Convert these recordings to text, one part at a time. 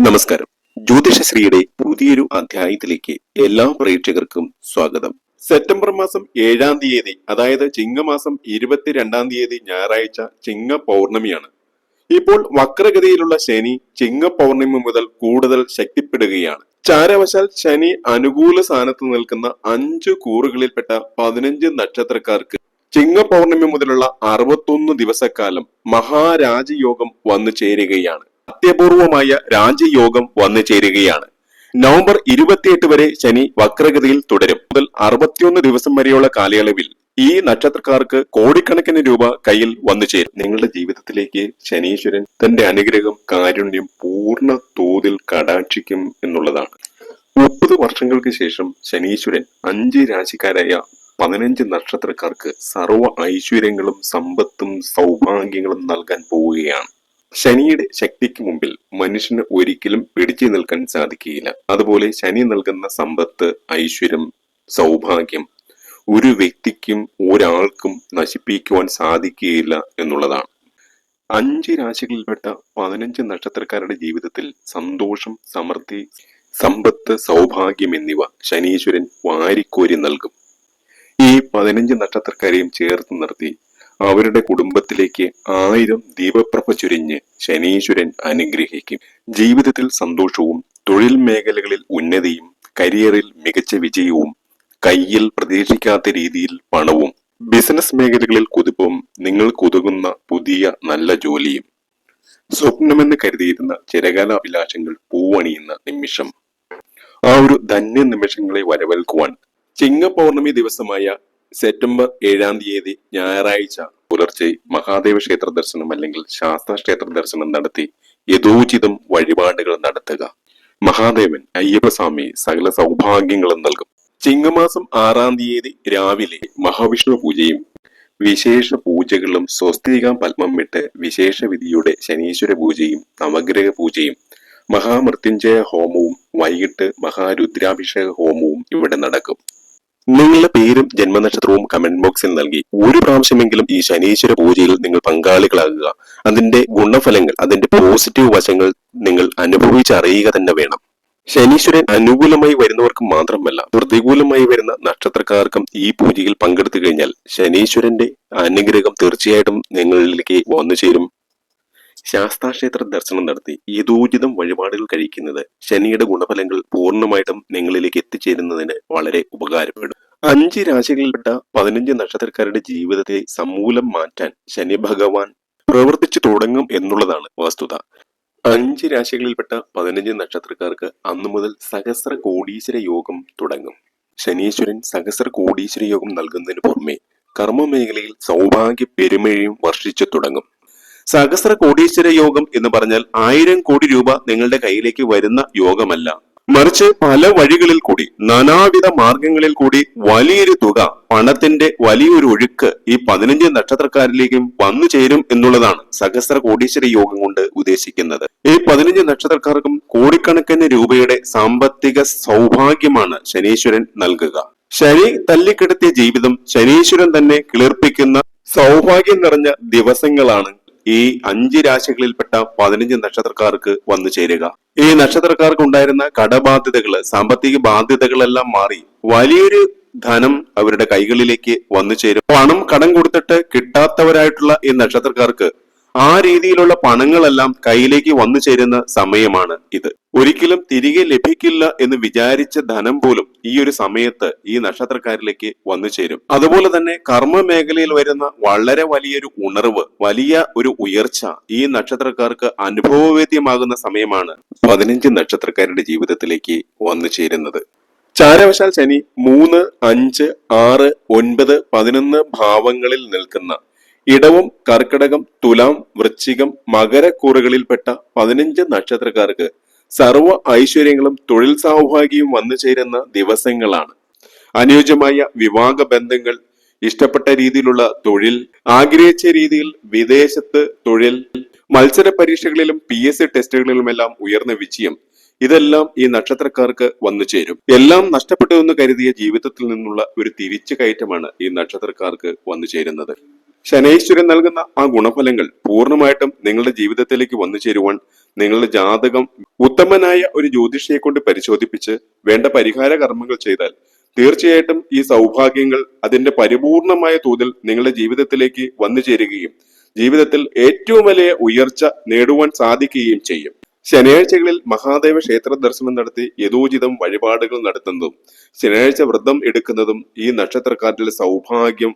നമസ്കാരം. ജ്യോതിഷശ്രീയുടെ പുതിയൊരു അധ്യായത്തിലേക്ക് എല്ലാ പ്രേക്ഷകർക്കും സ്വാഗതം. സെപ്റ്റംബർ മാസം ഏഴാം തീയതി അതായത് ചിങ്ങമാസം ഇരുപത്തിരണ്ടാം തീയതി ഞായറാഴ്ച ചിങ്ങ പൗർണമിയാണ് ഇപ്പോൾ വക്രഗതിയിലുള്ള ശനി ചിങ്ങ പൗർണമി മുതൽ കൂടുതൽ ശക്തിപ്പെടുകയാണ്. ചാരവശാൽ ശനി അനുകൂല സ്ഥാനത്ത് നിൽക്കുന്ന അഞ്ച് കൂറുകളിൽപ്പെട്ട പതിനഞ്ച് നക്ഷത്രക്കാർക്ക് ചിങ്ങ പൗർണമി മുതലുള്ള അറുപത്തൊന്ന് ദിവസക്കാലം മഹാരാജയോഗം വന്നു ചേരുകയാണ്. അത്യപൂർവമായ രാജയോഗം വന്നു ചേരുകയാണ്. നവംബർ ഇരുപത്തിയെട്ട് വരെ ശനി വക്രഗതിയിൽ തുടരും. മുതൽ അറുപത്തിയൊന്ന് ദിവസം വരെയുള്ള കാലയളവിൽ ഈ നക്ഷത്രക്കാർക്ക് കോടിക്കണക്കിന് രൂപ കയ്യിൽ വന്നു ചേരും. നിങ്ങളുടെ ജീവിതത്തിലേക്ക് ശനീശ്വരൻ തന്റെ അനുഗ്രഹം കാരുണ്യം പൂർണ തോതിൽ കടാക്ഷിക്കും എന്നുള്ളതാണ്. മുപ്പത് വർഷങ്ങൾക്ക് ശേഷം ശനീശ്വരൻ അഞ്ച് രാശിക്കാരായ പതിനഞ്ച് നക്ഷത്രക്കാർക്ക് സർവ ഐശ്വര്യങ്ങളും സമ്പത്തും സൗഭാഗ്യങ്ങളും നൽകാൻ പോവുകയാണ്. ശനിയുടെ ശക്തിക്ക് മുമ്പിൽ മനുഷ്യന് ഒരിക്കലും പിടിച്ചു നിൽക്കാൻ സാധിക്കുകയില്ല. അതുപോലെ ശനി നൽകുന്ന സമ്പത്ത് ഐശ്വര്യം സൗഭാഗ്യം ഒരു വ്യക്തിക്കും ഒരാൾക്കും നശിപ്പിക്കുവാൻ സാധിക്കുകയില്ല എന്നുള്ളതാണ്. അഞ്ച് രാശികളിൽപ്പെട്ട പതിനഞ്ച് നക്ഷത്രക്കാരുടെ ജീവിതത്തിൽ സന്തോഷം സമൃദ്ധി സമ്പത്ത് സൗഭാഗ്യം എന്നിവ ശനീശ്വരൻ വാരിക്കോരി നൽകും. ഈ പതിനഞ്ച് നക്ഷത്രക്കാരെയും ചേർത്ത് നിർത്തി അവരുടെ കുടുംബത്തിലേക്ക് ആയിരം ദീപപ്രഭ ചുരിഞ്ഞ് ശനീശ്വരൻ അനുഗ്രഹിക്കും. ജീവിതത്തിൽ സന്തോഷവും തൊഴിൽ മേഖലകളിൽ ഉന്നതിയും കരിയറിൽ മികച്ച വിജയവും കയ്യിൽ പ്രതീക്ഷിക്കാത്ത രീതിയിൽ പണവും ബിസിനസ് മേഖലകളിൽ കുതിപ്പും നിങ്ങൾ കുതുകുന്ന പുതിയ നല്ല ജോലിയും. സ്വപ്നമെന്ന് കരുതിയിരുന്ന ചിരകാല അഭിലാഷങ്ങൾ പൂവണിയുന്ന നിമിഷം. ആ ഒരു ധന്യ നിമിഷങ്ങളെ വരവേൽക്കുവാൻ ചിങ്ങ പൗർണമി ദിവസമായ സെപ്റ്റംബർ ഏഴാം തീയതി ഞായറാഴ്ച പുലർച്ചെ മഹാദേവ ക്ഷേത്ര ദർശനം അല്ലെങ്കിൽ ശാസ്ത്ര ക്ഷേത്ര ദർശനം നടത്തി യഥോചിതം വഴിപാടുകൾ നടത്തുക. മഹാദേവൻ അയ്യപ്പസ്വാമി സകല സൗഭാഗ്യങ്ങളും നൽകും. ചിങ്ങമാസം ആറാം തീയതി രാവിലെ മഹാവിഷ്ണു പൂജയും വിശേഷ പൂജകളും സ്വസ്തിക പത്മം വിട്ട് വിശേഷ വിധിയുടെ ശനീശ്വര പൂജയും നവഗ്രഹ പൂജയും മഹാമൃത്യുഞ്ജയ ഹോമവും വൈകിട്ട് മഹാരുദ്രാഭിഷേക ഹോമവും ഇവിടെ നടക്കും. നിങ്ങളുടെ പേരും ജന്മനക്ഷത്രവും കമന്റ് ബോക്സിൽ നൽകി. ഒരു പ്രാവശ്യമെങ്കിലും ഈ ശനീശ്വര പൂജയിൽ നിങ്ങൾ പങ്കാളികളാകുക. അതിന്റെ ഗുണഫലങ്ങൾ അതിന്റെ പോസിറ്റീവ് വശങ്ങൾ നിങ്ങൾ അനുഭവിച്ചറിയുക തന്നെ വേണം. ശനീശ്വരൻ അനുകൂലമായി വരുന്നവർക്ക് മാത്രമല്ല പ്രതികൂലമായി വരുന്ന നക്ഷത്രക്കാർക്കും ഈ പൂജയിൽ പങ്കെടുത്തു കഴിഞ്ഞാൽ ശനീശ്വരന്റെ അനുഗ്രഹം തീർച്ചയായിട്ടും നിങ്ങളിലേക്ക് വന്നു ചേരും ശാസ്താക്ഷേത്ര ദർശനം നടത്തി യഥോചിതം വഴിപാടുകൾ കഴിക്കുന്നത് ശനിയുടെ ഗുണഫലങ്ങൾ പൂർണമായിട്ടും നിങ്ങളിലേക്ക് എത്തിച്ചേരുന്നതിന് വളരെ ഉപകാരപ്പെടും. അഞ്ച് രാശികളിൽപ്പെട്ട പതിനഞ്ച് നക്ഷത്രക്കാരുടെ ജീവിതത്തെ സമൂലം മാറ്റാൻ ശനി ഭഗവാൻ പ്രവർത്തിച്ചു തുടങ്ങും എന്നുള്ളതാണ് വസ്തുത. അഞ്ച് രാശികളിൽപ്പെട്ട പതിനഞ്ച് നക്ഷത്രക്കാർക്ക് അന്നു മുതൽ സഹസ്ര കോടീശ്വര യോഗം തുടങ്ങും. ശനീശ്വരൻ സഹസ്ര കോടീശ്വര യോഗം നൽകുന്നതിന് പുറമെ കർമ്മ മേഖലയിൽ സൗഭാഗ്യ പെരുമഴയും വർഷിച്ചു തുടങ്ങും. സഹസ്ര കോടീശ്വര യോഗം എന്ന് പറഞ്ഞാൽ ആയിരം കോടി രൂപ നിങ്ങളുടെ കയ്യിലേക്ക് വരുന്ന യോഗമല്ല. മറിച്ച് പല വഴികളിൽ കൂടി നാനാവിധ മാർഗങ്ങളിൽ കൂടി വലിയൊരു തുക പണത്തിന്റെ വലിയൊരു ഒഴുക്ക് ഈ പതിനഞ്ച് നക്ഷത്രക്കാരിലേക്കും വന്നു ചേരും എന്നുള്ളതാണ് സഹസ്ര കോടീശ്വര യോഗം കൊണ്ട് ഉദ്ദേശിക്കുന്നത്. ഈ പതിനഞ്ച് നക്ഷത്രക്കാർക്കും കോടിക്കണക്കിന് രൂപയുടെ സാമ്പത്തിക സൗഭാഗ്യമാണ് ശനീശ്വരൻ നൽകുക. ശനി തല്ലിക്കെടുത്തിയ ജീവിതം ശനീശ്വരൻ തന്നെ കിളിർപ്പിക്കുന്ന സൗഭാഗ്യം നിറഞ്ഞ ദിവസങ്ങളാണ് ഈ അഞ്ച് രാശികളിൽപ്പെട്ട പതിനഞ്ച് നക്ഷത്രക്കാർക്ക് വന്നു ചേരുക. ഈ നക്ഷത്രക്കാർക്ക് ഉണ്ടായിരുന്ന കടബാധ്യതകൾ സാമ്പത്തിക ബാധ്യതകളെല്ലാം മാറി വലിയൊരു ധനം അവരുടെ കൈകളിലേക്ക് വന്നു ചേരും. പണം കടം കൊടുത്തിട്ട് കിട്ടാത്തവരായിട്ടുള്ള ഈ നക്ഷത്രക്കാർക്ക് ആ രീതിയിലുള്ള പണങ്ങളെല്ലാം കയ്യിലേക്ക് വന്നു ചേരുന്ന സമയമാണ് ഇത്. ഒരിക്കലും തിരികെ ലഭിക്കില്ല എന്ന് വിചാരിച്ച ധനം പോലും ഈ ഒരു സമയത്ത് ഈ നക്ഷത്രക്കാരിലേക്ക് വന്നു ചേരും. അതുപോലെ തന്നെ കർമ്മ മേഖലയിൽ വരുന്ന വളരെ വലിയൊരു ഉണർവ് വലിയ ഒരു ഉയർച്ച ഈ നക്ഷത്രക്കാർക്ക് അനുഭവവേദ്യമാകുന്ന സമയമാണ് പതിനഞ്ച് നക്ഷത്രക്കാരുടെ ജീവിതത്തിലേക്ക് വന്നു ചേരുന്നത്. ചാരവശാൽ ശനി മൂന്ന് അഞ്ച് ആറ് ഒൻപത് പതിനൊന്ന് ഭാവങ്ങളിൽ നിൽക്കുന്ന ഇടവും കർക്കിടകം തുലാം വൃശ്ചികം മകരക്കൂറുകളിൽപ്പെട്ട പതിനഞ്ച് നക്ഷത്രക്കാർക്ക് സർവ ഐശ്വര്യങ്ങളും തൊഴിൽ സൗഭാഗ്യവും വന്നു ചേരുന്ന ദിവസങ്ങളാണ്. അനുയോജ്യമായ വിവാഹ ബന്ധങ്ങൾ ഇഷ്ടപ്പെട്ട രീതിയിലുള്ള തൊഴിൽ ആഗ്രഹിച്ച രീതിയിൽ വിദേശത്ത് തൊഴിൽ മത്സര പരീക്ഷകളിലും പി എസ് സി ടെസ്റ്റുകളിലുമെല്ലാം ഉയർന്ന വിജയം. ഇതെല്ലാം ഈ നക്ഷത്രക്കാർക്ക് വന്നു ചേരും. എല്ലാം നഷ്ടപ്പെട്ടു എന്ന് കരുതിയ ജീവിതത്തിൽ നിന്നുള്ള ഒരു തിരിച്ചു കയറ്റമാണ് ഈ നക്ഷത്രക്കാർക്ക് വന്നു ചേരുന്നത്. ശനൈശ്വരൻ നൽകുന്ന ആ ഗുണഫലങ്ങൾ പൂർണമായിട്ടും നിങ്ങളുടെ ജീവിതത്തിലേക്ക് വന്നു ചേരുവാൻ നിങ്ങളുടെ ജാതകം ഉത്തമനായ ഒരു ജ്യോതിഷിയെ കൊണ്ട് പരിശോധിപ്പിച്ച് വേണ്ട പരിഹാര കർമ്മങ്ങൾ ചെയ്താൽ തീർച്ചയായിട്ടും ഈ സൗഭാഗ്യങ്ങൾ അതിന്റെ പരിപൂർണമായ തോതിൽ നിങ്ങളുടെ ജീവിതത്തിലേക്ക് വന്നു ചേരുകയും ജീവിതത്തിൽ ഏറ്റവും വലിയ ഉയർച്ച നേടുവാൻ സാധിക്കുകയും ചെയ്യും. ശനിയാഴ്ചകളിൽ മഹാദേവ ക്ഷേത്ര ദർശനം നടത്തി യഥോചിതം വഴിപാടുകൾ നടത്തുന്നതും ശനിയാഴ്ച വ്രതം എടുക്കുന്നതും ഈ നക്ഷത്രക്കാരിൽ സൗഭാഗ്യം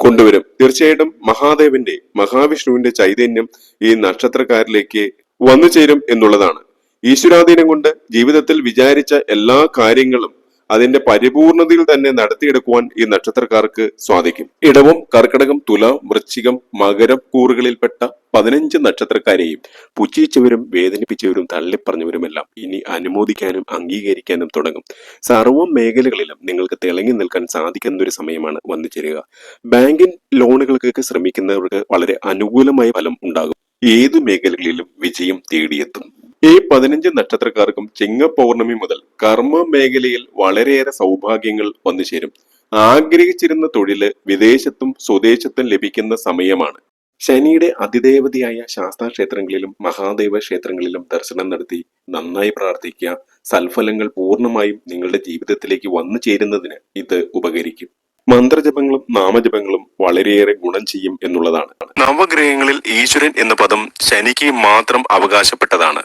കൊണ്ടുവരും. തീർച്ചയായിട്ടും മഹാദേവന്റെ മഹാവിഷ്ണുവിന്റെ ചൈതന്യം ഈ നക്ഷത്രക്കാരിലേക്ക് വന്നു ചേരും എന്നുള്ളതാണ്. ഈശ്വരാധീനം കൊണ്ട് ജീവിതത്തിൽ വിചാരിച്ച എല്ലാ കാര്യങ്ങളും അതിന്റെ പരിപൂർണതയിൽ തന്നെ നടത്തിയെടുക്കുവാൻ ഈ നക്ഷത്രക്കാർക്ക് സാധിക്കും. ഇടവും കർക്കിടകം തുല വൃശ്ചികം മകരം കൂറുകളിൽപ്പെട്ട പതിനഞ്ച് നക്ഷത്രക്കാരെയും പുച്ഛിച്ചവരും വേദനിപ്പിച്ചവരും തള്ളിപ്പറഞ്ഞവരുമെല്ലാം ഇനി അനുമോദിക്കാനും അംഗീകരിക്കാനും തുടങ്ങും. സർവ മേഖലകളിലും നിങ്ങൾക്ക് തിളങ്ങി നിൽക്കാൻ സാധിക്കുന്ന ഒരു സമയമാണ് വന്നു ചേരുക. ബാങ്കിൻ ലോണുകൾക്കൊക്കെ ശ്രമിക്കുന്നവർക്ക് വളരെ അനുകൂലമായ ഫലം ഉണ്ടാകും. ഏതു മേഖലകളിലും വിജയം തേടിയെത്തും. ഈ പതിനഞ്ച് നക്ഷത്രക്കാർക്കും ചിങ്ങ പൗർണമി മുതൽ കർമ്മ മേഖലയിൽ വളരെയേറെ സൗഭാഗ്യങ്ങൾ വന്നു ചേരും. ആഗ്രഹിച്ചിരുന്ന തൊഴിൽ വിദേശത്തും സ്വദേശത്തും ലഭിക്കുന്ന സമയമാണ്. ശനിയുടെ അതിദേവതയായ ശാസ്താ ക്ഷേത്രങ്ങളിലും മഹാദേവ ക്ഷേത്രങ്ങളിലും ദർശനം നടത്തി നന്നായി പ്രാർത്ഥിക്കുക. സൽഫലങ്ങൾ പൂർണമായും നിങ്ങളുടെ ജീവിതത്തിലേക്ക് വന്നു ചേരുന്നതിന് ഇത് ഉപകരിക്കും. മന്ത്രജപങ്ങളും നാമജപങ്ങളും വളരെയേറെ ഗുണം ചെയ്യും എന്നുള്ളതാണ്. നവഗ്രഹങ്ങളിൽ ഈശ്വരൻ എന്ന പദം ശനിക്ക് മാത്രം അവകാശപ്പെട്ടതാണ്.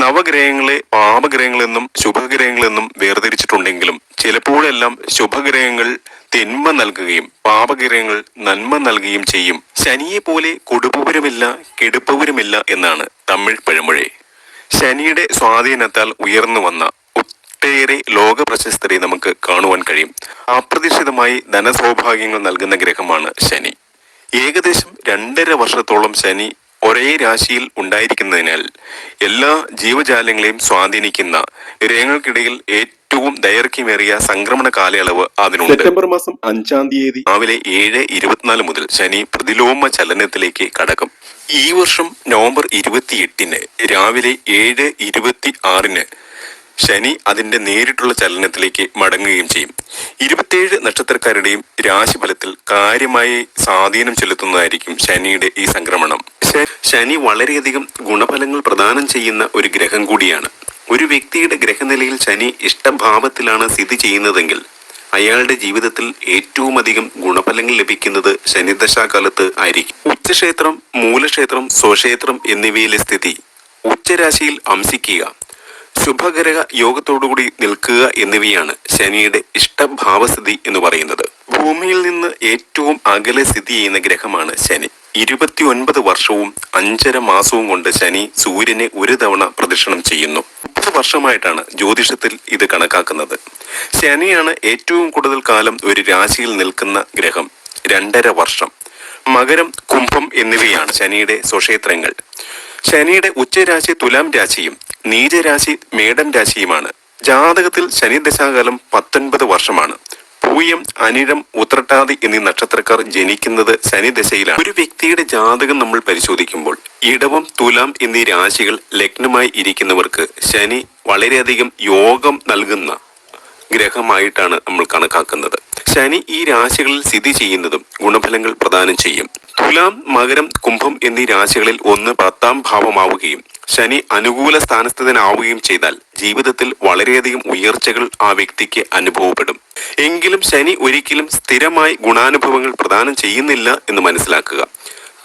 നവഗ്രഹങ്ങളെ പാപഗ്രഹങ്ങളെന്നും ശുഭഗ്രഹങ്ങളെന്നും വേർതിരിച്ചിട്ടുണ്ടെങ്കിലും ചിലപ്പോഴെല്ലാം ശുഭഗ്രഹങ്ങൾ തിന്മ നൽകുകയും പാപഗ്രഹങ്ങൾ നന്മ നൽകുകയും ചെയ്യും. ശനിയെ പോലെ കൊടുപ്പവരുമില്ല കെടുപ്പവരുമില്ല എന്നാണ് തമിഴ് പഴമൊഴി. ശനിയുടെ സ്വാധീനത്താൽ ഉയർന്നു വന്ന ഒട്ടേറെ ലോക പ്രശസ്തരെ നമുക്ക് കാണുവാൻ കഴിയും. അപ്രതീക്ഷിതമായി ധനസൗഭാഗ്യങ്ങൾ നൽകുന്ന ഗ്രഹമാണ് ശനി. ഏകദേശം രണ്ടര വർഷത്തോളം ശനി ഒരേ രാശിയിൽ ഉണ്ടായിരിക്കുന്നതിനാൽ എല്ലാ ജീവജാലങ്ങളെയും സ്വാധീനിക്കുന്ന ഗ്രഹങ്ങൾക്കിടയിൽ ഏറ്റവും ദൈർഘ്യമേറിയ സംക്രമണ കാലയളവ് അതിനുണ്ട്. സെപ്റ്റംബർ മാസം അഞ്ചാം തീയതി രാവിലെ ഏഴ് ഇരുപത്തിനാല് മുതൽ ശനി പ്രതിലോമ ചലനത്തിലേക്ക് കടക്കും. ഈ വർഷം നവംബർ ഇരുപത്തിയെട്ടിന് രാവിലെ ഏഴ് ഇരുപത്തി ആറിന് ശനി അതിന്റെ നേരിട്ടുള്ള ചലനത്തിലേക്ക് മടങ്ങുകയും ചെയ്യും. ഇരുപത്തിയേഴ് നക്ഷത്രക്കാരുടെയും രാശിഫലത്തിൽ കാര്യമായി സ്വാധീനം ചെലുത്തുന്നതായിരിക്കും ശനിയുടെ ഈ സംക്രമണം. ശനി വളരെയധികം ഗുണഫലങ്ങൾ പ്രദാനം ചെയ്യുന്ന ഒരു ഗ്രഹം കൂടിയാണ്. ഒരു വ്യക്തിയുടെ ഗ്രഹനിലയിൽ ശനി ഇഷ്ടഭാവത്തിലാണ് സ്ഥിതി ചെയ്യുന്നതെങ്കിൽ അയാളുടെ ജീവിതത്തിൽ ഏറ്റവും അധികം ഗുണഫലങ്ങൾ ലഭിക്കുന്നത് ശനിദശാകാലത്ത് ആയിരിക്കും. ഉച്ചക്ഷേത്രം മൂലക്ഷേത്രം സ്വക്ഷേത്രം എന്നിവയിലെ സ്ഥിതി ഉച്ചരാശിയിൽ അംശിക്കുക. ശുഭഗ്രഹ യോഗത്തോടുകൂടി നിൽക്കുക എന്നിവയാണ് ശനിയുടെ ഇഷ്ടഭാവസ്ഥിതി എന്ന് പറയുന്നത്. ഭൂമിയിൽ നിന്ന് ഏറ്റവും അകലെ സ്ഥിതി ചെയ്യുന്ന ഗ്രഹമാണ് ശനി. ഇരുപത്തി ഒൻപത് വർഷവും അഞ്ചര മാസവും കൊണ്ട് ശനി സൂര്യനെ ഒരു തവണ പ്രദക്ഷിണം ചെയ്യുന്നു. മുപ്പത് വർഷമായിട്ടാണ് ജ്യോതിഷത്തിൽ ഇത് കണക്കാക്കുന്നത്. ശനിയാണ് ഏറ്റവും കൂടുതൽ കാലം ഒരു രാശിയിൽ നിൽക്കുന്ന ഗ്രഹം. രണ്ടര വർഷം. മകരം കുംഭം എന്നിവയാണ് ശനിയുടെ സ്വക്ഷേത്രങ്ങൾ. ശനിയുടെ ഉച്ചരാശി തുലാം രാശിയും നീചരാശി മേടൻ രാശിയുമാണ്. ജാതകത്തിൽ ശനി ദശാകാലം പത്തൊൻപത് വർഷമാണ്. പൂയം അനിഴം ഉത്രട്ടാതി എന്നീ നക്ഷത്രക്കാർ ജനിക്കുന്നത് ശനി ദശയിലാണ്. ഒരു വ്യക്തിയുടെ ജാതകം നമ്മൾ പരിശോധിക്കുമ്പോൾ ഇടവം തുലാം എന്നീ രാശികൾ ലഗ്നമായി ഇരിക്കുന്നവർക്ക് ശനി വളരെയധികം യോഗം നൽകുന്ന ഗ്രഹമായിട്ടാണ് നമ്മൾ കണക്കാക്കുന്നത്. ശനി ഈ രാശികളിൽ സ്ഥിതി ചെയ്യുന്നതും ഗുണഫലങ്ങൾ പ്രദാനം ചെയ്യും. തുലാം മകരം കുംഭം എന്നീ രാശികളിൽ ഒന്ന് പത്താം ഭാവമാവുകയും ശനി അനുകൂല സ്ഥാനസ്ഥിതനാവുകയും ചെയ്താൽ ജീവിതത്തിൽ വളരെയധികം ഉയർച്ചകൾ ആ വ്യക്തിക്ക് അനുഭവപ്പെടും. എങ്കിലും ശനി ഒരിക്കലും സ്ഥിരമായി ഗുണാനുഭവങ്ങൾ പ്രദാനം ചെയ്യുന്നില്ല എന്ന് മനസ്സിലാക്കുക.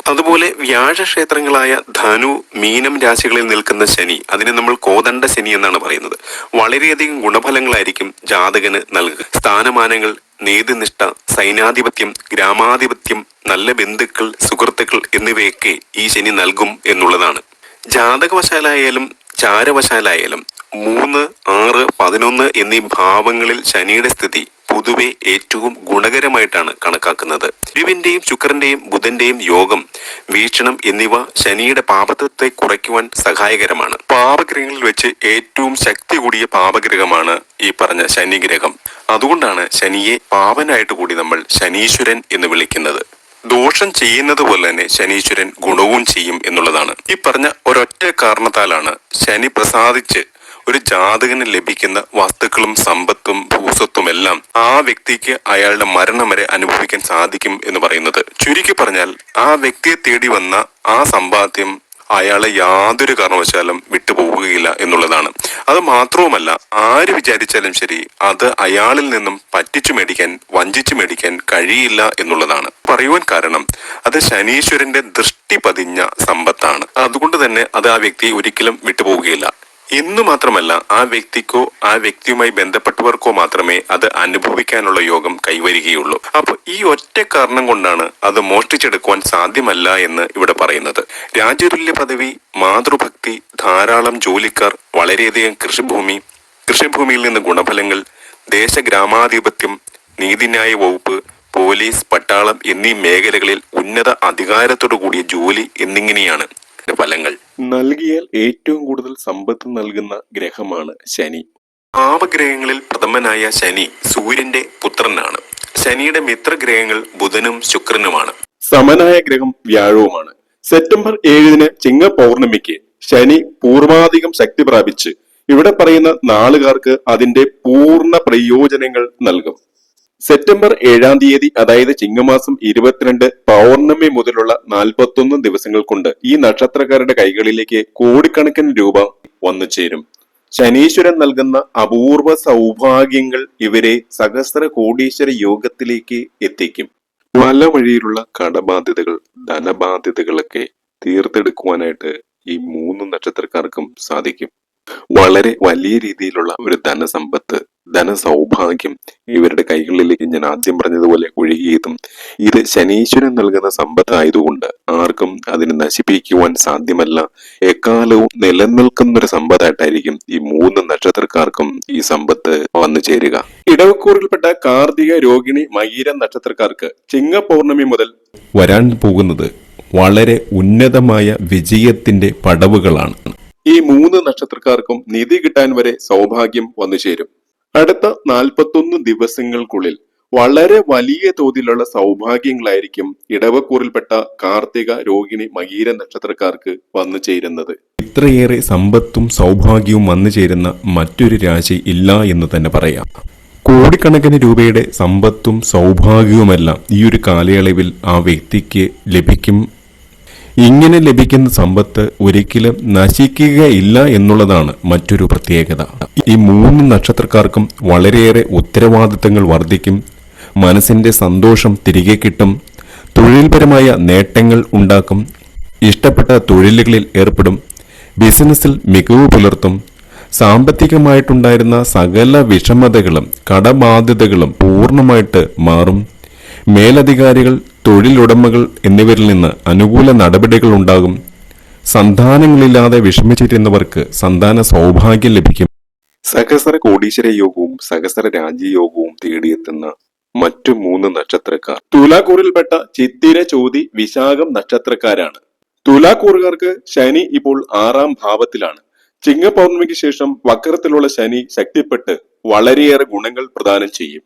അതുപോലെ വ്യാഴക്ഷേത്രങ്ങളായ ധനു മീനം രാശികളിൽ നിൽക്കുന്ന ശനി അതിനെ നമ്മൾ കോദണ്ഡ ശനി എന്നാണ് പറയുന്നത്. വളരെയധികം ഗുണഫലങ്ങളായിരിക്കും ജാതകന് നൽകുക. സ്ഥാനമാനങ്ങൾ നീതിനിഷ്ഠ സൈനാധിപത്യം ഗ്രാമാധിപത്യം നല്ല ബന്ധുക്കൾ സുഹൃത്തുക്കൾ എന്നിവയൊക്കെ ഈ ശനി നൽകും എന്നുള്ളതാണ്. ജാതകവശാലായാലും ചാരവശാലായാലും മൂന്ന് ആറ് പതിനൊന്ന് എന്നീ ഭാവങ്ങളിൽ ശനിയുടെ സ്ഥിതി പൊതുവെ ഏറ്റവും ഗുണകരമായിട്ടാണ് കണക്കാക്കുന്നത്. ഗുരുവിന്റെയും ശുക്രന്റെയും ബുധന്റെയും യോഗം വീക്ഷണം എന്നിവ ശനിയുടെ പാപത്വത്തെ കുറയ്ക്കുവാൻ സഹായകരമാണ്. പാപഗ്രഹങ്ങളിൽ വെച്ച് ഏറ്റവും ശക്തി കൂടിയ പാപഗ്രഹമാണ് ഈ പറഞ്ഞ ശനിഗ്രഹം. അതുകൊണ്ടാണ് ശനിയെ പാവനായിട്ട് കൂടി നമ്മൾ ശനീശ്വരൻ എന്ന് വിളിക്കുന്നത്. ദോഷം ചെയ്യുന്നത് പോലെ തന്നെ ശനീശ്വരൻ ഗുണവും ചെയ്യും എന്നുള്ളതാണ്. ഈ പറഞ്ഞ ഒരൊറ്റ കാരണത്താലാണ് ശനി പ്രസാദിച്ച് ഒരു ജാതകന് ലഭിക്കുന്ന വസ്തുക്കളും സമ്പത്തും ഭൂസ്വത്തും എല്ലാം ആ വ്യക്തിക്ക് അയാളുടെ മരണം വരെ അനുഭവിക്കാൻ സാധിക്കും എന്ന് പറയുന്നത്. ചുരുക്കി പറഞ്ഞാൽ ആ വ്യക്തിയെ തേടി വന്ന ആ സമ്പാദ്യം അയാളെ യാതൊരു കാരണവശാലും വിട്ടുപോവുകയില്ല എന്നുള്ളതാണ്. അത് മാത്രവുമല്ല ആര് വിചാരിച്ചാലും ശരി അത് അയാളിൽ നിന്നും പറ്റിച്ചു മേടിക്കാൻ വഞ്ചിച്ചു മേടിക്കാൻ കഴിയില്ല എന്നുള്ളതാണ്. പറയുവാൻ കാരണം അത് ശനീശ്വരന്റെ ദൃഷ്ടി പതിഞ്ഞ സമ്പത്താണ്. അതുകൊണ്ട് തന്നെ അത് ആ വ്യക്തി ഒരിക്കലും വിട്ടുപോവുകയില്ല. ഇന്ന് മാത്രമല്ല ആ വ്യക്തിക്കോ ആ വ്യക്തിയുമായി ബന്ധപ്പെട്ടവർക്കോ മാത്രമേ അത് അനുഭവിക്കാനുള്ള യോഗം കൈവരികയുള്ളൂ. അപ്പൊ ഈ ഒറ്റ കാരണം കൊണ്ടാണ് അത് മോഷ്ടിച്ചെടുക്കുവാൻ സാധ്യമല്ല എന്ന് ഇവിടെ പറയുന്നത്. രാജ്യതുല്യ പദവി മാതൃഭക്തി ധാരാളം ജോലിക്കാർ വളരെയധികം കൃഷിഭൂമി കൃഷിഭൂമിയിൽ നിന്ന് ഗുണഫലങ്ങൾ ദേശഗ്രാമാധിപത്യം നീതിന്യായ വകുപ്പ് പോലീസ് പട്ടാളം എന്നീ മേഖലകളിൽ ഉന്നത അധികാരത്തോടു കൂടിയ ജോലി എന്നിങ്ങനെയാണ്. ഫലങ്ങൾ. നൽകിയാൽ ഏറ്റവും കൂടുതൽ സമ്പത്ത് നൽകുന്ന ഗ്രഹമാണ് ശനി. പാപഗ്രഹങ്ങളിൽ പ്രഥമനായ ശനി സൂര്യന്റെ പുത്രനാണ്. ശനിയുടെ മിത്രഗ്രഹങ്ങൾ ബുധനും ശുക്രനുമാണ്. സമനായ ഗ്രഹം വ്യാഴവുമാണ്. സെപ്റ്റംബർ ഏഴിന് ചിങ്ങ പൗർണമിക്ക് ശനി പൂർവാധികം ശക്തി പ്രാപിച്ച്. ഇവിടെ പറയുന്ന നാളുകാർക്ക് അതിന്റെ പൂർണ പ്രയോജനങ്ങൾ നൽകും. സെപ്റ്റംബർ ഏഴാം തീയതി അതായത് ചിങ്ങമാസം ഇരുപത്തിരണ്ട് പൗർണമി മുതലുള്ള നാൽപ്പത്തൊന്ന് ദിവസങ്ങൾ കൊണ്ട് ഈ നക്ഷത്രക്കാരുടെ കൈകളിലേക്ക് കോടിക്കണക്കിന് രൂപ വന്നു ചേരും. ശനീശ്വരൻ നൽകുന്ന അപൂർവ സൗഭാഗ്യങ്ങൾ ഇവരെ സഹസ്ര കോടീശ്വര യോഗത്തിലേക്ക് എത്തിക്കും. പല വഴിയിലുള്ള കടബാധ്യതകൾ ധനബാധ്യതകളൊക്കെ തീർത്തെടുക്കുവാനായിട്ട് ഈ മൂന്ന് നക്ഷത്രക്കാർക്കും സാധിക്കും. വളരെ വലിയ രീതിയിലുള്ള ഒരു ധനസമ്പത്ത് ധനസൗഭാഗ്യം ഇവരുടെ കൈകളിലേക്ക് ഞാൻ ആദ്യം പറഞ്ഞതുപോലെ ഒഴുകിയതും. ഇത് ശനീശ്വരൻ നൽകുന്ന സമ്പത്തായതുകൊണ്ട് ആർക്കും അതിനെ നശിപ്പിക്കുവാൻ സാധ്യമല്ല. എക്കാലവും നിലനിൽക്കുന്ന ഒരു സമ്പത്തായിട്ടായിരിക്കും ഈ മൂന്ന് നക്ഷത്രക്കാർക്കും ഈ സമ്പത്ത് വന്നു ചേരുക. ഇടവക്കൂറിൽപ്പെട്ട കാർത്തിക രോഹിണി മകീര നക്ഷത്രക്കാർക്ക് ചിങ്ങ പൗർണമി മുതൽ വരാൻ പോകുന്നത് വളരെ ഉന്നതമായ വിജയത്തിന്റെ പടവുകളാണ്. ഈ മൂന്ന് നക്ഷത്രക്കാർക്കും നിധി കിട്ടാൻ വരെ സൗഭാഗ്യം വന്നു ചേരും. അടുത്ത നാൽപ്പത്തൊന്ന് ദിവസങ്ങൾക്കുള്ളിൽ വളരെ വലിയ തോതിലുള്ള സൗഭാഗ്യങ്ങളായിരിക്കും ഇടവക്കൂറിൽപ്പെട്ട കാർത്തിക രോഹിണി മകീര നക്ഷത്രക്കാർക്ക് വന്നു ചേരുന്നത്. ഇത്രയേറെ സമ്പത്തും സൗഭാഗ്യവും വന്നു ചേരുന്ന മറ്റൊരു രാശി ഇല്ല എന്ന് തന്നെ പറയാം. കോടിക്കണക്കിന് രൂപയുടെ സമ്പത്തും സൗഭാഗ്യവുമെല്ലാം ഈ ഒരു കാലയളവിൽ ആ വ്യക്തിക്ക് ലഭിക്കും ഇങ്ങനെ ലഭിക്കുന്ന സമ്പത്ത് ഒരിക്കലും നശിക്കുകയില്ല എന്നുള്ളതാണ് മറ്റൊരു പ്രത്യേകത. ഈ മൂന്ന് നക്ഷത്രക്കാർക്കും വളരെയേറെ ഉത്തരവാദിത്തങ്ങൾ വർദ്ധിക്കും. മനസ്സിന്റെ സന്തോഷം തിരികെ കിട്ടും. തൊഴിൽപരമായ നേട്ടങ്ങൾ ഉണ്ടാക്കും. ഇഷ്ടപ്പെട്ട തൊഴിലുകളിൽ ഏർപ്പെടും. ബിസിനസ്സിൽ മികവ് പുലർത്തും. സാമ്പത്തികമായിട്ടുണ്ടായിരുന്ന സകല വിഷമതകളും കടബാധ്യതകളും പൂർണമായിട്ട് മാറും. മേലധികാരികൾ തൊഴിലുടമകൾ എന്നിവരിൽ നിന്ന് അനുകൂല നടപടികൾ ഉണ്ടാകും. സന്താനങ്ങളില്ലാതെ വിഷമിച്ചിരുന്നവർക്ക് സന്താന സൗഭാഗ്യം ലഭിക്കും. സഹസ്ര കോടീശ്വര യോഗവും സഹസ്ര രാജ്യയോഗവും തേടിയെത്തുന്ന മറ്റു മൂന്ന് നക്ഷത്രക്കാർ. തുലാക്കൂറിൽപ്പെട്ട ചിത്തിര ചോതി വിശാഖം നക്ഷത്രക്കാരാണ്. തുലാക്കൂറുകാർക്ക് ശനി ഇപ്പോൾ ആറാം ഭാവത്തിലാണ്. ചിങ്ങ പൗർണമിക്ക് ശേഷം വക്രത്തിലുള്ള ശനി ശക്തിപ്പെട്ട് വളരെയേറെ ഗുണങ്ങൾ പ്രദാനം ചെയ്യും.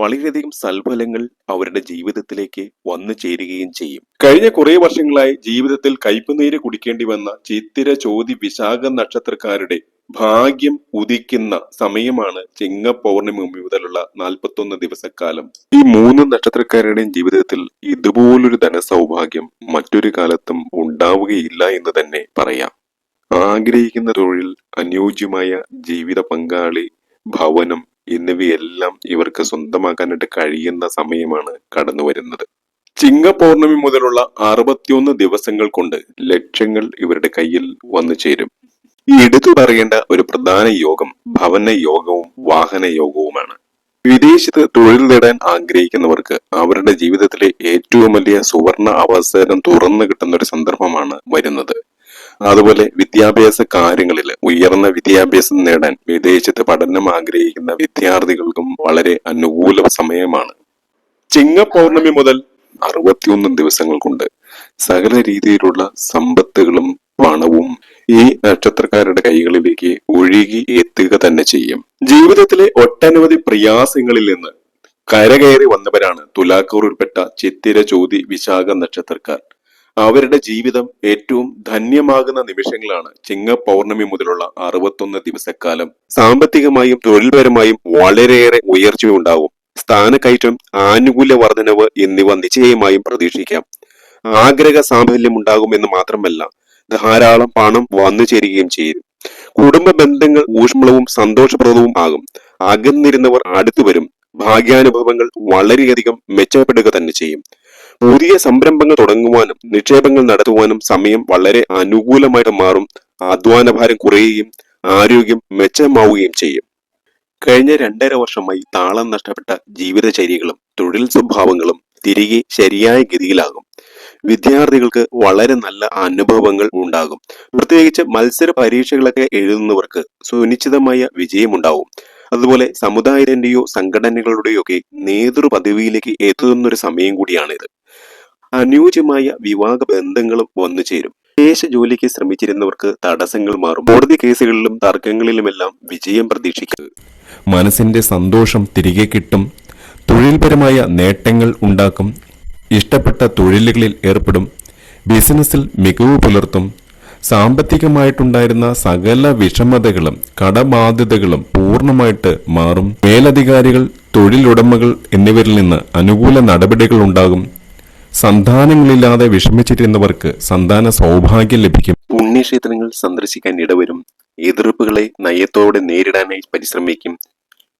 വളരെയധികം സൽഫലങ്ങൾ അവരുടെ ജീവിതത്തിലേക്ക് വന്നു ചേരുകയും ചെയ്യും. കഴിഞ്ഞ കുറെ വർഷങ്ങളായി ജീവിതത്തിൽ കയ്പുനീര് കുടിക്കേണ്ടി വന്ന ചിത്തിര ചോതി വിശാഖ നക്ഷത്രക്കാരുടെ ഭാഗ്യം ഉദിക്കുന്ന സമയമാണ് ചിങ്ങ പൗർണിമ മുതലുള്ള നാൽപ്പത്തൊന്ന് ദിവസക്കാലം. ഈ മൂന്ന് നക്ഷത്രക്കാരുടെയും ജീവിതത്തിൽ ഇതുപോലൊരു ധനസൗഭാഗ്യം മറ്റൊരു കാലത്തും ഉണ്ടാവുകയില്ല എന്ന് തന്നെ പറയാം. ആഗ്രഹിക്കുന്ന തൊഴിൽ അനുയോജ്യമായ ജീവിത പങ്കാളി ഭവനം എന്നിവയെല്ലാം ഇവർക്ക് സ്വന്തമാക്കാനായിട്ട് കഴിയുന്ന സമയമാണ് കടന്നു വരുന്നത്. ചിങ്ങ പൗർണമി മുതലുള്ള അറുപത്തിയൊന്ന് ദിവസങ്ങൾ കൊണ്ട് ലക്ഷ്യങ്ങൾ ഇവരുടെ കയ്യിൽ വന്നു ചേരും. എടുത്തു പറയേണ്ട ഒരു പ്രധാന യോഗം ഭവന യോഗവും വാഹന യോഗവുമാണ്. വിദേശത്ത് തൊഴിൽ നേടാൻ ആഗ്രഹിക്കുന്നവർക്ക് അവരുടെ ജീവിതത്തിലെ ഏറ്റവും വലിയ സുവർണ അവസരം തുറന്നു കിട്ടുന്ന ഒരു സന്ദർഭമാണ് വരുന്നത്. അതുപോലെ വിദ്യാഭ്യാസ കാര്യങ്ങളിൽ ഉയർന്ന വിദ്യാഭ്യാസം നേടാൻ വിദേശത്ത് പഠനം ആഗ്രഹിക്കുന്ന വിദ്യാർത്ഥികൾക്കും വളരെ അനുകൂല സമയമാണ്. ചിങ്ങ പൗർണമി മുതൽ അറുപത്തിയൊന്ന് ദിവസങ്ങൾ കൊണ്ട് സകല രീതിയിലുള്ള സമ്പത്തുകളും പണവും ഈ നക്ഷത്രക്കാരുടെ കൈകളിലേക്ക് ഒഴുകി എത്തുക തന്നെ ചെയ്യും. ജീവിതത്തിലെ ഒട്ടനവധി പ്രയാസങ്ങളിൽ നിന്ന് കരകയറി വന്നവരാണ് തുലാക്കൂറിൽപ്പെട്ട ചിത്തിര ചോതി വിശാഖ നക്ഷത്രക്കാർ. അവരുടെ ജീവിതം ഏറ്റവും ധന്യമാകുന്ന നിമിഷങ്ങളാണ് ചിങ്ങ പൗർണമി മുതലുള്ള അറുപത്തൊന്ന് ദിവസക്കാലം. സാമ്പത്തികമായും തൊഴിൽപരമായും വളരെയേറെ ഉയർച്ചയുണ്ടാവും സ്ഥാനക്കയറ്റം ആനുകൂല്യ വർധനവ് എന്നിവ നിശ്ചയമായും പ്രതീക്ഷിക്കാം. ആഗ്രഹ സാഫല്യം ഉണ്ടാകുമെന്ന് മാത്രമല്ല ധാരാളം പണം വന്നു ചേരുകയും ചെയ്യും. കുടുംബ ബന്ധങ്ങൾ ഊഷ്മളവും സന്തോഷപ്രദവും ആകും. അകന്നിരുന്നവർ അടുത്തു വരും ഭാഗ്യാനുഭവങ്ങൾ വളരെയധികം മെച്ചപ്പെടുക തന്നെ ചെയ്യും. പുതിയ സംരംഭങ്ങൾ തുടങ്ങുവാനും നിക്ഷേപങ്ങൾ നടത്തുവാനും സമയം വളരെ അനുകൂലമായിട്ട് മാറും. അധ്വാന ഭാരം കുറയുകയും ആരോഗ്യം മെച്ചമാവുകയും ചെയ്യും. കഴിഞ്ഞ രണ്ടര വർഷമായി താളം നഷ്ടപ്പെട്ട ജീവിതചര്യകളും തൊഴിൽ സ്വഭാവങ്ങളും തിരികെ ശരിയായ ഗതിയിലാകും. വിദ്യാർത്ഥികൾക്ക് വളരെ നല്ല അനുഭവങ്ങൾ ഉണ്ടാകും. പ്രത്യേകിച്ച് മത്സര പരീക്ഷകളൊക്കെ എഴുതുന്നവർക്ക് സുനിശ്ചിതമായ വിജയമുണ്ടാവും. അതുപോലെ സമുദായത്തിന്റെയോ സംഘടനകളുടെയോ ഒക്കെ നേതൃപദവിയിലേക്ക് എത്തുന്നൊരു സമയം കൂടിയാണിത്. അനുയോജ്യമായ വിവാഹ ബന്ധങ്ങളും വന്നു ചേരും. വിദേശ ജോലിക്ക് ശ്രമിച്ചിരുന്നവർക്ക് തടസ്സങ്ങൾ മാറും. കോടതി കേസുകളിലും തർക്കങ്ങളിലുമെല്ലാം വിജയം പ്രതീക്ഷിക്കുക മനസ്സിന്റെ സന്തോഷം തിരികെ കിട്ടും. തൊഴിൽപരമായ നേട്ടങ്ങൾ ഉണ്ടാക്കും. ഇഷ്ടപ്പെട്ട തൊഴിലുകളിൽ ഏർപ്പെടും. ബിസിനസ്സിൽ മികവ് പുലർത്തും. സാമ്പത്തികമായിട്ടുണ്ടായിരുന്ന സകല വിഷമതകളും കടബാധ്യതകളും പൂർണമായിട്ട് മാറും. മേലധികാരികൾ തൊഴിലുടമകൾ എന്നിവരിൽ നിന്ന് അനുകൂല നടപടികൾ ഉണ്ടാകും. സന്താനങ്ങളില്ലാതെ വിഷമിച്ചിരുന്നവർക്ക് സന്താന സൗഭാഗ്യം ലഭിക്കും. പുണ്യക്ഷേത്രങ്ങൾ സന്ദർശിക്കാൻ ഇടവരും. എതിർപ്പുകളെ നയത്തോടെ നേരിടാനായി പരിശ്രമിക്കും.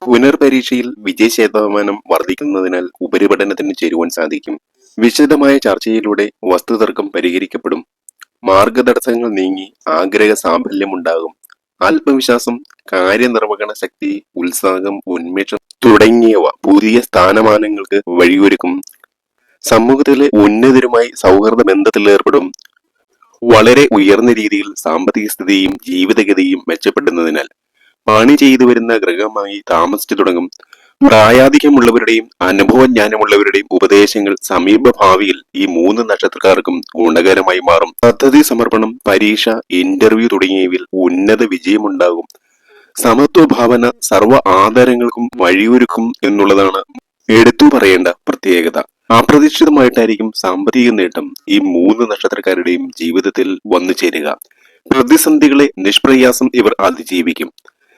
പുനർപരീക്ഷയിൽ വിജയ ശതമാനം വർദ്ധിക്കുന്നതിനാൽ ഉപരിപഠനത്തിന് ചേരുവാൻ സാധിക്കും. വിശദമായ ചർച്ചയിലൂടെ വസ്തുതർക്കം പരിഹരിക്കപ്പെടും. മാർഗതടസ്സങ്ങൾ നീങ്ങി ആഗ്രഹ സാഫല്യം ഉണ്ടാകും ആത്മവിശ്വാസം കാര്യനിർവഹണ ശക്തി ഉത്സാഹം ഉന്മേഷം തുടങ്ങിയവ പുതിയ സ്ഥാനമാനങ്ങൾക്ക് വഴിയൊരുക്കും. സമൂഹത്തിലെ ഉന്നതരുമായി സൗഹൃദ ബന്ധത്തിൽ ഏർപ്പെടും. വളരെ ഉയർന്ന രീതിയിൽ സാമ്പത്തിക സ്ഥിതിയും ജീവിതഗതിയും മെച്ചപ്പെടുന്നതിനാൽ പണി ചെയ്തു വരുന്ന ഗൃഹമായി താമസിച്ചു തുടങ്ങും. പ്രായാധിക്യമുള്ളവരുടെയും അനുഭവജ്ഞാനമുള്ളവരുടെയും ഉപദേശങ്ങൾ സമീപ ഭാവിയിൽ ഈ മൂന്ന് നക്ഷത്രക്കാർക്കും ഗുണകരമായി മാറും. പദ്ധതി സമർപ്പണം പരീക്ഷ ഇന്റർവ്യൂ തുടങ്ങിയവയിൽ ഉന്നത വിജയമുണ്ടാകും. സമത്വ ഭാവന സർവ ആധാരങ്ങൾക്കും വഴിയൊരുക്കും എന്നുള്ളതാണ് എടുത്തു പറയേണ്ട പ്രത്യേകത. അപ്രതീക്ഷിതമായിട്ടായിരിക്കും സാമ്പത്തിക നേട്ടം ഈ മൂന്ന് നക്ഷത്രക്കാരുടെയും ജീവിതത്തിൽ വന്നു ചേരുക. പ്രതിസന്ധികളെ നിഷ്പ്രയാസം ഇവർ അതിജീവിക്കും.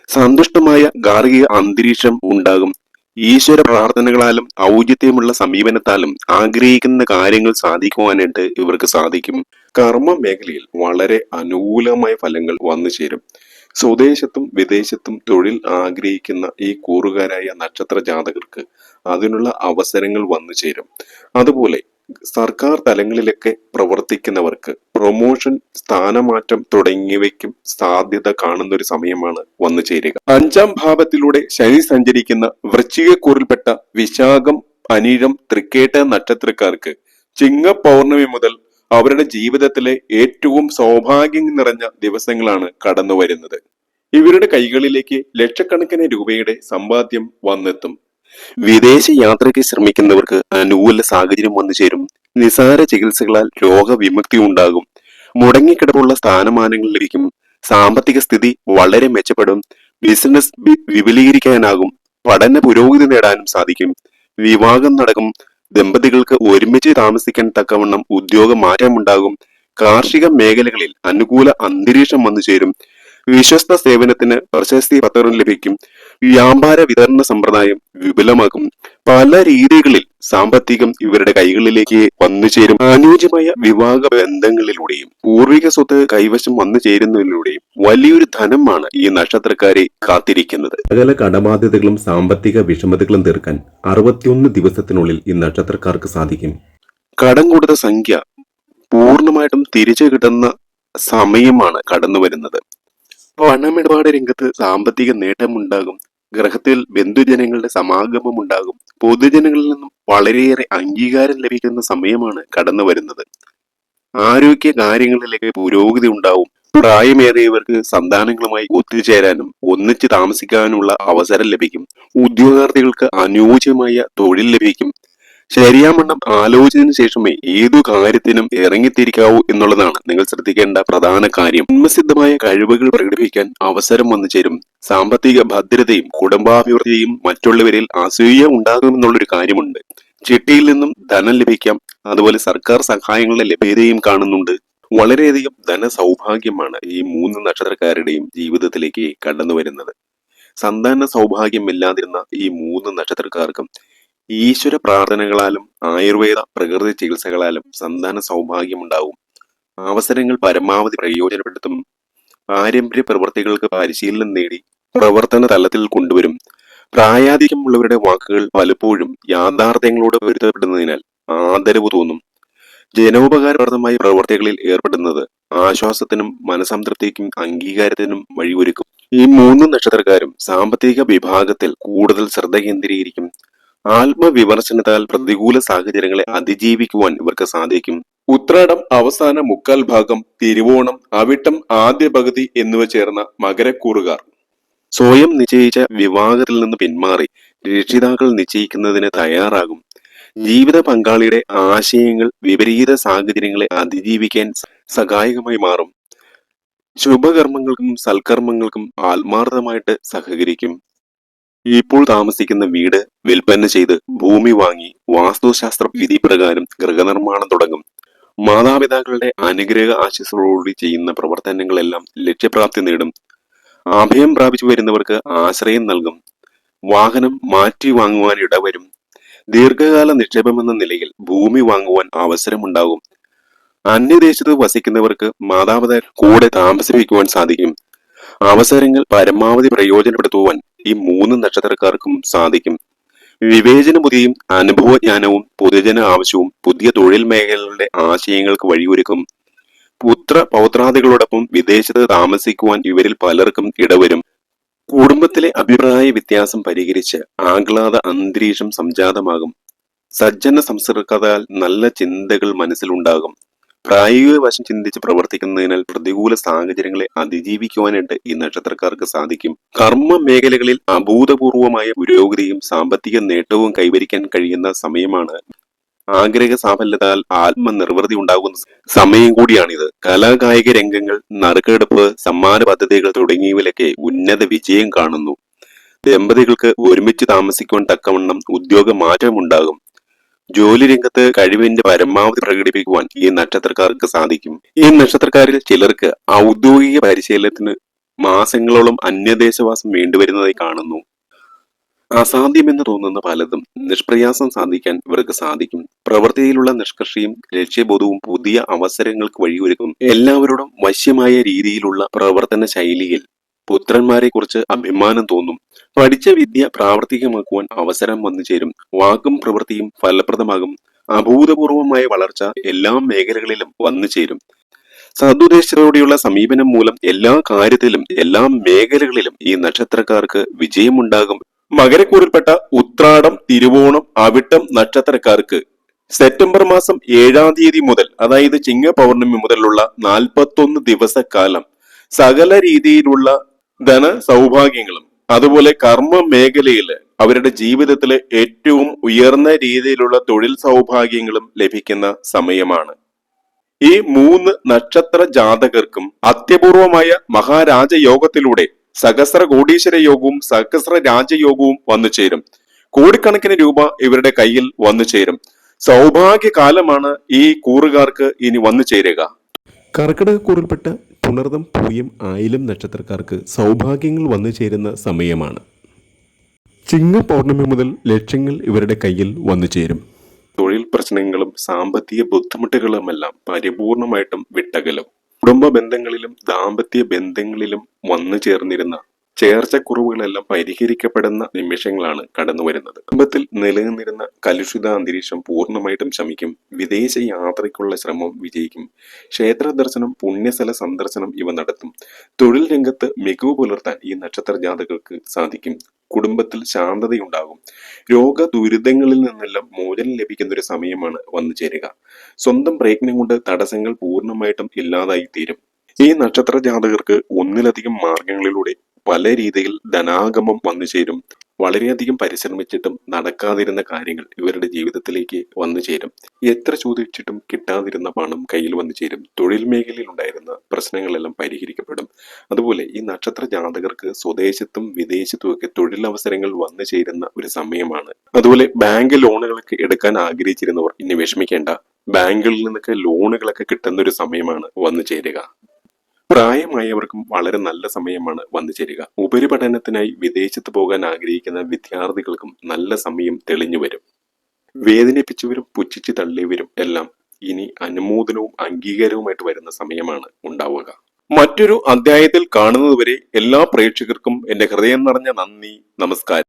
സന്തുഷ്ടമായ ഗാർഹിക അന്തരീക്ഷം ഉണ്ടാകും. ഈശ്വര പ്രാർത്ഥനകളാലും ഔചിത്യമുള്ള സമീപനത്താലും ആഗ്രഹിക്കുന്ന കാര്യങ്ങൾ സാധിക്കുവാനായിട്ട് ഇവർക്ക് സാധിക്കും. കർമ്മ മേഖലയിൽ വളരെ അനുകൂലമായ ഫലങ്ങൾ വന്നു ചേരും. സ്വദേശത്തും വിദേശത്തും തൊഴിൽ ആഗ്രഹിക്കുന്ന ഈ കൂറുകാരായ നക്ഷത്ര ജാതകർക്ക് അതിനുള്ള അവസരങ്ങൾ വന്നു ചേരും. അതുപോലെ സർക്കാർ തലങ്ങളിലൊക്കെ പ്രവർത്തിക്കുന്നവർക്ക് പ്രൊമോഷൻ സ്ഥാനമാറ്റം തുടങ്ങിയവയ്ക്കും സാധ്യത കാണുന്ന ഒരു സമയമാണ് വന്നു ചേരുക. അഞ്ചാം ഭാവത്തിലൂടെ ശനി സഞ്ചരിക്കുന്ന വൃശ്ചികക്കൂറിൽപ്പെട്ട വിശാഖം അനീഴം തൃക്കേട്ട നക്ഷത്രക്കാർക്ക് ചിങ്ങ പൗർണമി മുതൽ അവരുടെ ജീവിതത്തിലെ ഏറ്റവും സൗഭാഗ്യം നിറഞ്ഞ ദിവസങ്ങളാണ് കടന്നു വരുന്നത്. ഇവരുടെ കൈകളിലേക്ക് ലക്ഷക്കണക്കിന് രൂപയുടെ സമ്പാദ്യം വന്നെത്തും. വിദേശ യാത്രയ്ക്ക് ശ്രമിക്കുന്നവർക്ക് അനുകൂല സാഹചര്യം വന്നു ചേരും. നിസാര ചികിത്സകളാൽ രോഗവിമുക്തി ഉണ്ടാകും. മുടങ്ങിക്കിടപ്പുള്ള സ്ഥാനമാനങ്ങൾ ലഭിക്കും. സാമ്പത്തിക സ്ഥിതി വളരെ മെച്ചപ്പെടും. ബിസിനസ് വിപുലീകരിക്കാനാകും. പഠന പുരോഗതി നേടാനും സാധിക്കും. വിവാഹം നടക്കും. ദമ്പതികൾക്ക് ഒരുമിച്ച് താമസിക്കാൻ തക്കവണ്ണം ഉദ്യോഗ മാറ്റമുണ്ടാകും. കാർഷിക മേഖലകളിൽ അനുകൂല അന്തരീക്ഷം വന്നു ചേരും. വിശ്വസ്ത സേവനത്തിന് പ്രശസ്തി പത്രം ലഭിക്കും. വ്യാപാര വിതരണ സമ്പ്രദായം വിപുലമാക്കും പല രീതികളിൽ സാമ്പത്തികം ഇവരുടെ കൈകളിലേക്ക് വന്നു ചേരും. അനുയോജ്യമായ വിവാഹ ബന്ധങ്ങളിലൂടെയും പൂർവിക സ്വത്ത് കൈവശം വന്നു ചേരുന്നതിലൂടെയും വലിയൊരു ധനമാണ് ഈ നക്ഷത്രക്കാരെ കാത്തിരിക്കുന്നത്. സകല കടബാധ്യതകളും സാമ്പത്തിക വിഷമതകളും തീർക്കാൻ അറുപത്തിയൊന്ന് ദിവസത്തിനുള്ളിൽ ഈ നക്ഷത്രക്കാർക്ക് സാധിക്കും. കടം കൊടുത്ത സംഖ്യ പൂർണമായിട്ടും തിരിച്ചു കിട്ടുന്ന സമയമാണ് കടന്നു വരുന്നത് പണമിടപാട് രംഗത്ത് സാമ്പത്തിക നേട്ടമുണ്ടാകും. ഗ്രഹത്തിൽ ബന്ധുജനങ്ങളുടെ സമാഗമം ഉണ്ടാകും. പൊതുജനങ്ങളിൽ നിന്നും വളരെയേറെ അംഗീകാരം ലഭിക്കുന്ന സമയമാണ് കടന്നു വരുന്നത്. ആരോഗ്യ കാര്യങ്ങളിലേക്ക് പുരോഗതി ഉണ്ടാവും. പ്രായമേറിയവർക്ക് സന്താനങ്ങളുമായി ഒത്തുചേരാനും ഒന്നിച്ച് താമസിക്കാനുമുള്ള അവസരം ലഭിക്കും. ഉദ്യോഗാർത്ഥികൾക്ക് അനുയോജ്യമായ തൊഴിൽ ലഭിക്കും. ശരിയാമണ്ണം ആലോചിച്ചതിനു ശേഷമേ ഏതു കാര്യത്തിനും ഇറങ്ങിത്തിരിക്കാവൂ എന്നുള്ളതാണ് നിങ്ങൾ ശ്രദ്ധിക്കേണ്ട പ്രധാന കാര്യം. ജന്മസിദ്ധമായ കഴിവുകൾ പ്രകടിപ്പിക്കാൻ അവസരം വന്നു ചേരും. സാമ്പത്തിക ഭദ്രതയും കുടുംബാഭിവൃദ്ധിയും മറ്റുള്ളവരിൽ അസൂയ ഉണ്ടാകുമെന്നുള്ളൊരു കാര്യമുണ്ട്. ചിട്ടിയിൽ നിന്നും ധനം ലഭിക്കാം അതുപോലെ സർക്കാർ സഹായങ്ങളുടെ ലഭ്യതയും കാണുന്നുണ്ട്. വളരെയധികം ധനസൗഭാഗ്യമാണ് ഈ മൂന്ന് നക്ഷത്രക്കാരുടെയും ജീവിതത്തിലേക്ക് കടന്നു വരുന്നത് സന്താന സൗഭാഗ്യമില്ലാതിരുന്ന ഈ മൂന്ന് നക്ഷത്രക്കാർക്കും ഈശ്വര പ്രാർത്ഥനകളാലും ആയുർവേദ പ്രകൃതി ചികിത്സകളാലും സന്താന സൗഭാഗ്യമുണ്ടാവും. അവസരങ്ങൾ പരമാവധി പ്രയോജനപ്പെടുത്തും. പാരമ്പര്യ പ്രവൃത്തികൾക്ക് പരിശീലനം നേടി പ്രവർത്തന തലത്തിൽ കൊണ്ടുവരും. പ്രായാധിക്യമുള്ളവരുടെ വാക്കുകൾ പലപ്പോഴും യാഥാർത്ഥ്യങ്ങളോട് പൊരുത്തപ്പെടുന്നതിനാൽ ആദരവ് തോന്നും. ജനോപകാരപ്രദമായ പ്രവർത്തികളിൽ ഏർപ്പെടുന്നത് ആശ്വാസത്തിനും മനസംതൃപ്തിക്കും അംഗീകാരത്തിനും വഴിയൊരുക്കും. ഈ മൂന്ന് നക്ഷത്രക്കാരും സാമ്പത്തിക വിഭാഗത്തിൽ കൂടുതൽ ശ്രദ്ധ കേന്ദ്രീകരിക്കും. ആത്മവിമർശനത്താൽ പ്രതികൂല സാഹചര്യങ്ങളെ അതിജീവിക്കുവാൻ ഇവർക്ക് സാധിക്കും. ഉത്രാടം അവസാന മുക്കാൽ ഭാഗം തിരുവോണം അവിട്ടം ആദ്യ പകുതി എന്നിവ ചേർന്ന മകരക്കൂറുകാർ. സ്വയം നിശ്ചയിച്ച വിവാഹത്തിൽ നിന്ന് പിന്മാറി രക്ഷിതാക്കൾ നിശ്ചയിക്കുന്നതിന് തയ്യാറാകും. ജീവിത പങ്കാളിയുടെ ആശയങ്ങൾ വിപരീത സാഹചര്യങ്ങളെ അതിജീവിക്കാൻ സഹായകമായി മാറും. ശുഭകർമ്മങ്ങൾക്കും സൽക്കർമ്മങ്ങൾക്കും ആത്മാർത്ഥമായിട്ട് സഹകരിക്കും. ഇപ്പോൾ താമസിക്കുന്ന വീട് വിൽപ്പന ചെയ്ത് ഭൂമി വാങ്ങി വാസ്തുശാസ്ത്ര വിധി പ്രകാരം ഗൃഹനിർമ്മാണം തുടങ്ങും. മാതാപിതാക്കളുടെ അനുഗ്രഹ ആശിസ്സോടുകൂടി ചെയ്യുന്ന പ്രവർത്തനങ്ങളെല്ലാം ലക്ഷ്യപ്രാപ്തി നേടും. അഭയം പ്രാപിച്ചു വരുന്നവർക്ക് ആശ്രയം നൽകും. വാഹനം മാറ്റി വാങ്ങുവാൻ ഇടവരും. ദീർഘകാല നിക്ഷേപമെന്ന നിലയിൽ ഭൂമി വാങ്ങുവാൻ അവസരമുണ്ടാകും. അന്യദേശത്ത് വസിക്കുന്നവർക്ക് മാതാപിതാക്കൾ കൂടെ താമസിപ്പിക്കുവാൻ സാധിക്കും. അവസരങ്ങൾ പരമാവധി പ്രയോജനപ്പെടുത്തുവാൻ ഈ മൂന്ന് നക്ഷത്രക്കാർക്കും സാധിക്കും. വിവേചന ബുദ്ധിയും അനുഭവജ്ഞാനവും പൊതുജന ആവശ്യവും പുതിയ തൊഴിൽ മേഖലകളുടെ ആശയങ്ങൾക്ക് വഴിയൊരുക്കും. പുത്ര പൗത്രാദികളോടൊപ്പം വിദേശത്ത് താമസിക്കുവാൻ ഇവരിൽ പലർക്കും ഇടവരും. കുടുംബത്തിലെ അഭിപ്രായ വ്യത്യാസം പരിഹരിച്ച് ആഹ്ലാദ അന്തരീക്ഷം സംജാതമാകും. സജ്ജന സംസർഗത്താൽ നല്ല ചിന്തകൾ മനസ്സിലുണ്ടാകും. പ്രായോഗിക വശം ചിന്തിച്ച് പ്രവർത്തിക്കുന്നതിനാൽ പ്രതികൂല സാഹചര്യങ്ങളെ അതിജീവിക്കുവാനായിട്ട് ഈ നക്ഷത്രക്കാർക്ക് സാധിക്കും. കർമ്മ മേഖലകളിൽ അഭൂതപൂർവമായ പുരോഗതിയും സാമ്പത്തിക നേട്ടവും കൈവരിക്കാൻ കഴിയുന്ന സമയമാണ് ആഗ്രഹ സാഫല്യത്താൽ ആത്മനിർവൃതി ഉണ്ടാകുന്ന സമയം കൂടിയാണിത്. കലാകായിക രംഗങ്ങൾ നറുക്കെടുപ്പ് സമ്മാന പദ്ധതികൾ തുടങ്ങിയവയിലൊക്കെ ഉന്നത വിജയം കാണുന്നു. ദമ്പതികൾക്ക് ഒരുമിച്ച് താമസിക്കുവാൻ തക്കവണ്ണം ഉദ്യോഗ മാറ്റമുണ്ടാകും. ജോലി രംഗത്ത് കഴിവിന്റെ പരമാവധി പ്രകടിപ്പിക്കുവാൻ ഈ നക്ഷത്രക്കാർക്ക് സാധിക്കും. ഈ നക്ഷത്രക്കാരിൽ ചിലർക്ക് ഔദ്യോഗിക പരിശീലനത്തിന് മാസങ്ങളോളം അന്യദേശവാസം വേണ്ടിവരുന്നതായി കാണുന്നു. അസാധ്യമെന്ന് തോന്നുന്ന പലതും നിഷ്പ്രയാസം സാധിക്കാൻ ഇവർക്ക് സാധിക്കും. പ്രവൃത്തിയിലുള്ള നിഷ്കർഷയും ലക്ഷ്യബോധവും പുതിയ അവസരങ്ങൾക്ക് വഴിയൊരുക്കും. എല്ലാവരോടും വശ്യമായ രീതിയിലുള്ള പ്രവർത്തന ശൈലിയിൽ പുത്രന്മാരെ കുറിച്ച് അഭിമാനം തോന്നും. പഠിച്ച വിദ്യ പ്രാവർത്തികമാക്കുവാൻ അവസരം വന്നു ചേരും. വാക്കും പ്രവൃത്തിയും ഫലപ്രദമാകും. അഭൂതപൂർവമായ വളർച്ച എല്ലാ മേഖലകളിലും വന്നു ചേരും. സദുദ്ദേശത്തോടെയുള്ള സമീപനം മൂലം എല്ലാ കാര്യത്തിലും എല്ലാ മേഖലകളിലും ഈ നക്ഷത്രക്കാർക്ക് വിജയമുണ്ടാകും. മകരക്കൂറിൽപ്പെട്ട ഉത്രാടം തിരുവോണം അവിട്ടം നക്ഷത്രക്കാർക്ക് സെപ്റ്റംബർ മാസം ഏഴാം തീയതി മുതൽ അതായത് ചിങ്ങ പൗർണമി മുതലുള്ള നാൽപ്പത്തൊന്ന് ദിവസക്കാലം സകല രീതിയിലുള്ള ധന സൗഭാഗ്യങ്ങളും. അതുപോലെ കർമ്മ മേഖലയിൽ അവരുടെ ജീവിതത്തിലെ ഏറ്റവും ഉയർന്ന രീതിയിലുള്ള തൊഴിൽ സൗഭാഗ്യങ്ങളും ലഭിക്കുന്ന സമയമാണ്. ഈ മൂന്ന് നക്ഷത്ര ജാതകർക്കും അത്യപൂർവമായ മഹാരാജയോഗത്തിലൂടെ സഹസ്ര കോടീശ്വര യോഗവും സഹസ്ര രാജയോഗവും വന്നു ചേരും. കോടിക്കണക്കിന് രൂപ ഇവരുടെ കയ്യിൽ വന്നു ചേരും. സൗഭാഗ്യകാലമാണ് ഈ കൂറുകാർക്ക് ഇനി വന്നു ചേരുക. കർക്കിടകക്കൂറിൽപ്പെട്ട പുണർദം പൂയം ആയിലും നക്ഷത്രക്കാർക്ക് സൗഭാഗ്യങ്ങൾ വന്നു ചേരുന്ന സമയമാണ്. ചിങ്ങ പൗർണമി മുതൽ ലക്ഷ്യങ്ങൾ ഇവരുടെ കയ്യിൽ വന്നു ചേരും. തൊഴിൽ പ്രശ്നങ്ങളും സാമ്പത്തിക ബുദ്ധിമുട്ടുകളുമെല്ലാം പരിപൂർണമായിട്ടും വിട്ടകലും. കുടുംബ ബന്ധങ്ങളിലും ദാമ്പത്യ ബന്ധങ്ങളിലും വന്നു ചേർന്നിരുന്ന ചേർച്ചക്കുറവുകളെല്ലാം പരിഹരിക്കപ്പെടുന്ന നിമിഷങ്ങളാണ് കടന്നു വരുന്നത്. കുടുംബത്തിൽ നിലനിന്നിരുന്ന കലുഷിത അന്തരീക്ഷം പൂർണമായിട്ടും ശമിക്കും. വിദേശ യാത്രയ്ക്കുള്ള ശ്രമം വിജയിക്കും. ക്ഷേത്ര ദർശനം പുണ്യസ്ഥല സന്ദർശനം ഇവ നടത്തും. തൊഴിൽ രംഗത്ത് മികവ് പുലർത്താൻ ഈ നക്ഷത്ര ജാതകർക്ക് സാധിക്കും. കുടുംബത്തിൽ ശാന്തതയുണ്ടാകും. രോഗ ദുരിതങ്ങളിൽ നിന്നെല്ലാം മോചനം ലഭിക്കുന്ന ഒരു സമയമാണ് വന്നു ചേരുക. സ്വന്തം പ്രയത്നം കൊണ്ട് തടസ്സങ്ങൾ പൂർണമായിട്ടും ഇല്ലാതായി തീരും ഈ നക്ഷത്ര ജാതകർക്ക് ഒന്നിലധികം മാർഗങ്ങളിലൂടെ പല രീതിയിൽ ധനാഗമം വന്നു ചേരും. വളരെയധികം പരിശ്രമിച്ചിട്ടും നടക്കാതിരുന്ന കാര്യങ്ങൾ ഇവരുടെ ജീവിതത്തിലേക്ക് വന്നു ചേരും. എത്ര ചോദിച്ചിട്ടും കിട്ടാതിരുന്ന പണം കയ്യിൽ വന്നു ചേരും. തൊഴിൽ മേഖലയിൽ ഉണ്ടായിരുന്ന പ്രശ്നങ്ങളെല്ലാം പരിഹരിക്കപ്പെടും. അതുപോലെ ഈ നക്ഷത്ര ജാതകർക്ക് സ്വദേശത്തും വിദേശത്തും ഒക്കെ തൊഴിലവസരങ്ങൾ വന്നു ചേരുന്ന ഒരു സമയമാണ്. അതുപോലെ ബാങ്ക് ലോണുകളൊക്കെ എടുക്കാൻ ആഗ്രഹിച്ചിരുന്നവർ ഇനി വിഷമിക്കേണ്ട. ബാങ്കുകളിൽ നിന്നൊക്കെ ലോണുകളൊക്കെ കിട്ടുന്ന ഒരു സമയമാണ് വന്നു ചേരുക. പ്രായമായവർക്കും വളരെ നല്ല സമയമാണ് വന്നു ചേരുക. ഉപരിപഠനത്തിനായി വിദേശത്ത് പോകാൻ ആഗ്രഹിക്കുന്ന വിദ്യാർത്ഥികൾക്കും നല്ല സമയം തെളിഞ്ഞു വരും. വേദനിപ്പിച്ചവരും പുച്ഛിച്ചു തള്ളിയവരും എല്ലാം ഇനി അനുമോദനവും അംഗീകാരവുമായിട്ട് വരുന്ന സമയമാണ് ഉണ്ടാവുക. മറ്റൊരു അധ്യായത്തിൽ കാണുന്നതുവരെ എല്ലാ പ്രേക്ഷകർക്കും എന്റെ ഹൃദയം നിറഞ്ഞ നന്ദി നമസ്കാരം.